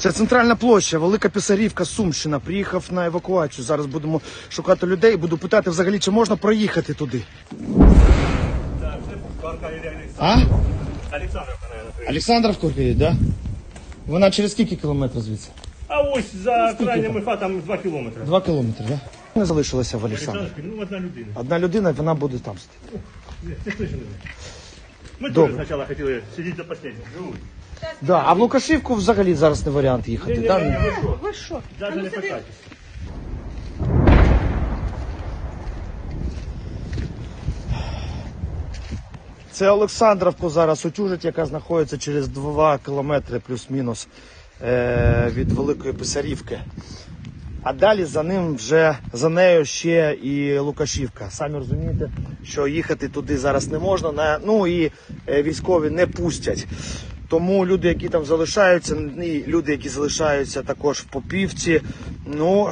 Це центральна площа, Велика Писарівка, Сумщина. Приїхав на евакуацію. Зараз будемо шукати людей. Буду питати взагалі, чи можна проїхати туди. А? Олександровка, наверное. Олександровку їде, да? Вона через скільки кілометрів звідси? А ось за крайніми хатами 2 кілометри. Два кілометри, да? Не залишилося в Олександрівці. Ну, одна людина. Одна людина, вона буде там сидіти. Ми Добре. теж спочатку хотіли сидіти до останнього. Да, а в Лукашівку взагалі зараз не варіант їхати. Ні, ні, да? ні, ви що? Ви що? Даже ну не питайтесь. Це Олександровку зараз утюжить, яка знаходиться через 2 кілометри плюс-мінус е, від Великої Писарівки. А далі за ним вже за нею ще і Лукашівка. Самі розумієте, що їхати туди зараз не можна. На, ну і е, військові не пустять. Тому люди, які там залишаються, і люди, які залишаються також в Попівці, ну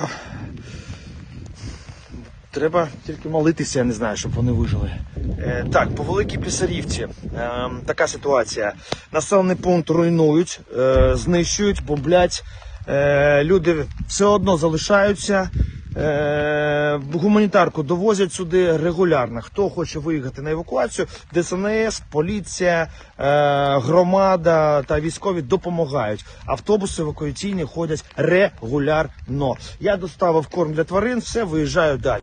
Треба тільки молитися, я не знаю, щоб вони вижили. Е, так, по Великій Писарівці е, така ситуація. Населений пункт руйнують, е, знищують, бомблять. Е, люди все одно залишаються. Е, гуманітарку довозять сюди регулярно. Хто хоче виїхати на евакуацію, ДСНС, поліція, е, громада та військові допомагають. Автобуси евакуаційні ходять регулярно. Я доставив корм для тварин, все виїжджаю далі.